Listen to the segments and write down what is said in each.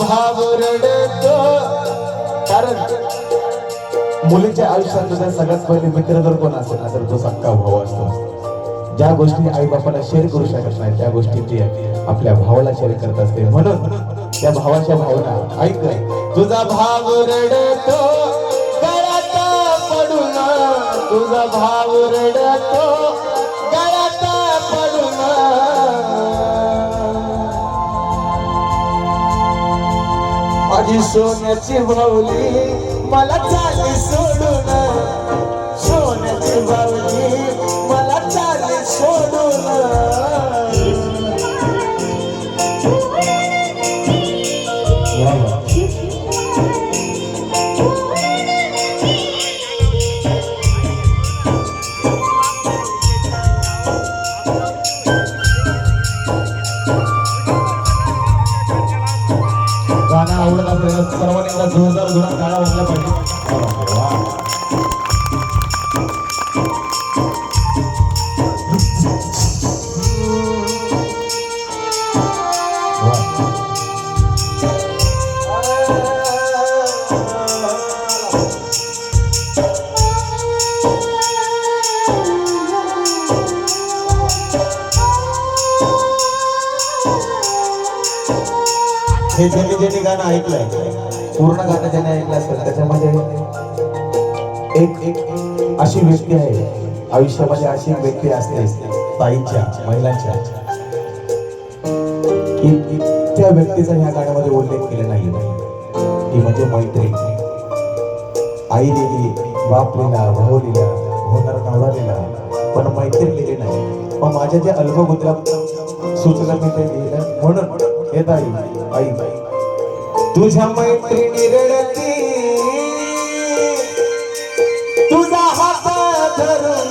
भाव रडतो. कारण मुलीच्या आयुष्यात तुझा सगळ्यात पहिले मित्र जर कोण असेल ना तर तो सक्का भाऊ असतो. ज्या गोष्टी आई बापाला शेअर करू शकत नाही त्या गोष्टी ती आपल्या भावाला शेअर करत असते म्हणून त्या भावाच्या भावना ऐक तुझा भाव रडतो पडून तुझा भाव रडतो. सोन्याची भावली मला चाली सोडून आवडत असलेल्या सर्वांनी जोरदार जोरात गाणं वाजला पाहिजे. हे ज्यांनी ज्यांनी गाणं ऐकलंय पूर्ण गाणं ज्याने ऐकलं असेल त्याच्यामध्ये एक एक अशी व्यक्ती आहे आयुष्यामध्ये अशी व्यक्ती असते ताईच्या महिलांच्या की त्या व्यक्तीचा ह्या गाण्यामध्ये उल्लेख केला नाही. ती म्हणजे मैत्री आई लिहिली बाप लिहिला भाऊ लिहिला होणार नवरा लिहिला पण मैत्री लिहिली नाही. पण माझ्या ज्या अल्पबुद्ध्या सूचना मी ते लिहिलं म्हणून हे ताई आई तुझ्या मैत्रिणी रडती. तुझा हात धरून.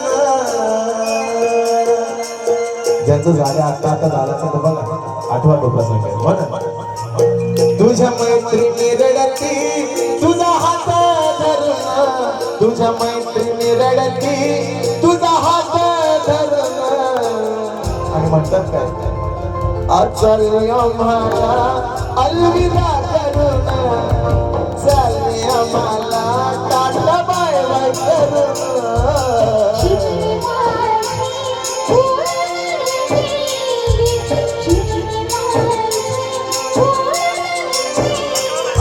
ज्याचं झालं आता आता झालं तर बघा. आठवा तो प्रसंग आहे. हो म्हणून तुझ्या मैत्रिणी रडती. तुझा हात धरून. तुझ्या मैत्रिणी रडती. तुझा हात धरून. आणि म्हणतात काय? अचल आम्हाला अलविदा करून चालले आम्हाला टाटा बाय बाय करून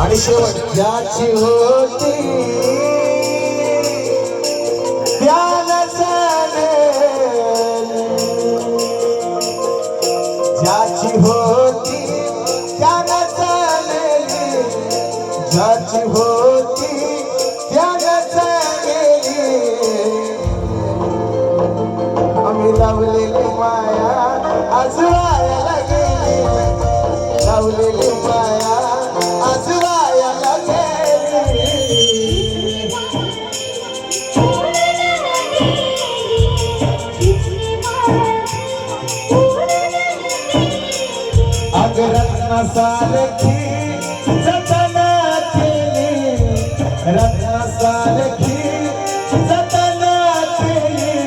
आणि शेवट ज्याची होती सारखी जतना केली रत्ना सारखी जतना केली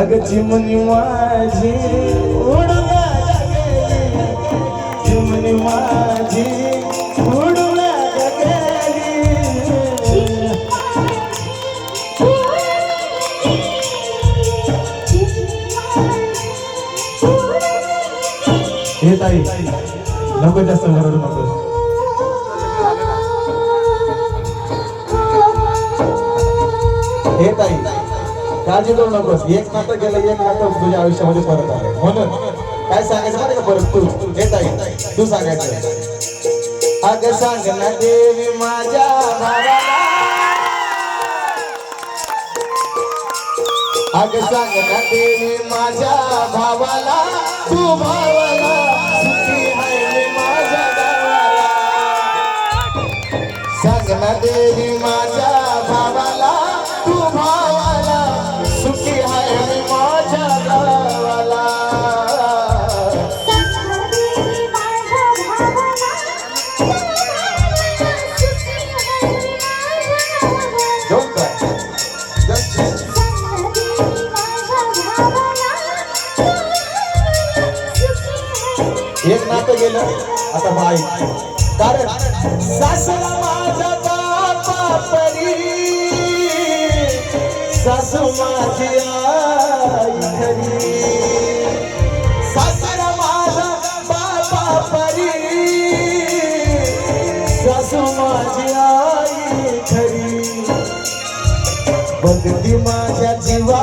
अग चिमणी माझी उडून गेली. चिमणी माझी नको जास्त ओरडू नको. हे ताई काळजी करू नकोस. एक नातं गेलं एक नातं तुझ्या आयुष्यामध्ये परत आलं. म्हणून काय सांगायचं माहिती का परत? तू. हे ताई तू सांगायचं. अग सांग ना देवी माझ्या भावाला अग सांग ना देवी माझ्या भावाला तू भावाला. देवी माझ्या भावाला तू भावाला सुखी हाय मी माझ्या गावाला एक नातं गेलं आता बाई. कारण सासरा माझा परी सासू माझी आई घरी सासरा माझा बापा परी सासू माझी आई घरी बघती माझ्या जीवा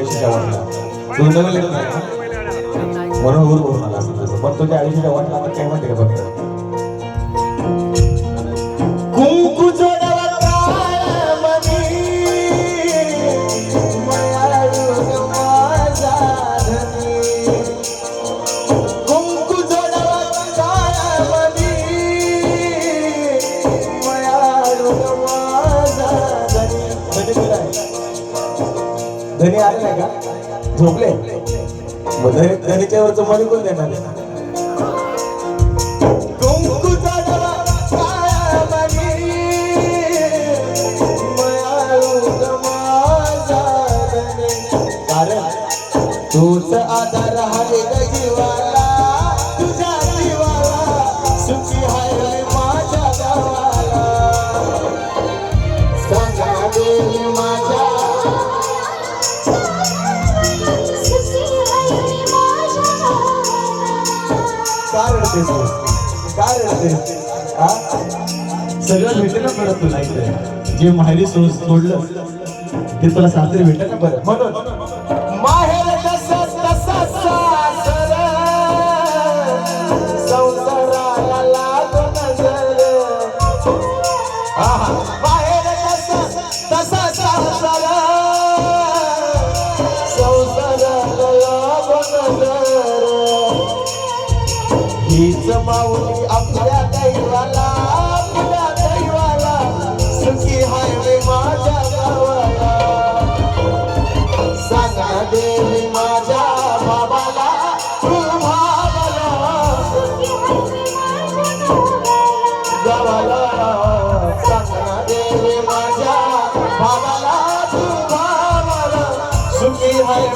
आयुष्याच्या वाटला तू नवीन लग्न म्हणून गुरु बोलून आला असेल तुझं. पण तुझ्या आयुष्याच्या वाटला आता काय माहिती का फक्त? झोपले. मग धनी मनी कोण देणार कुंकू तूच रडतेस तू? काय रडतेस हा? सगळं भेटेल ना बरं तुला इथे जे माहेरी सोडलं ते तुला सासरी भेटेल ना बरं म्हणून हीच माऊली आपल्या दैवाला आपल्या दैवाला सुखी माझ्या गावाला. सांगा देवी माझ्या बाबाला गावाला सांगा देवी माझ्या बाबाला सुखी हाय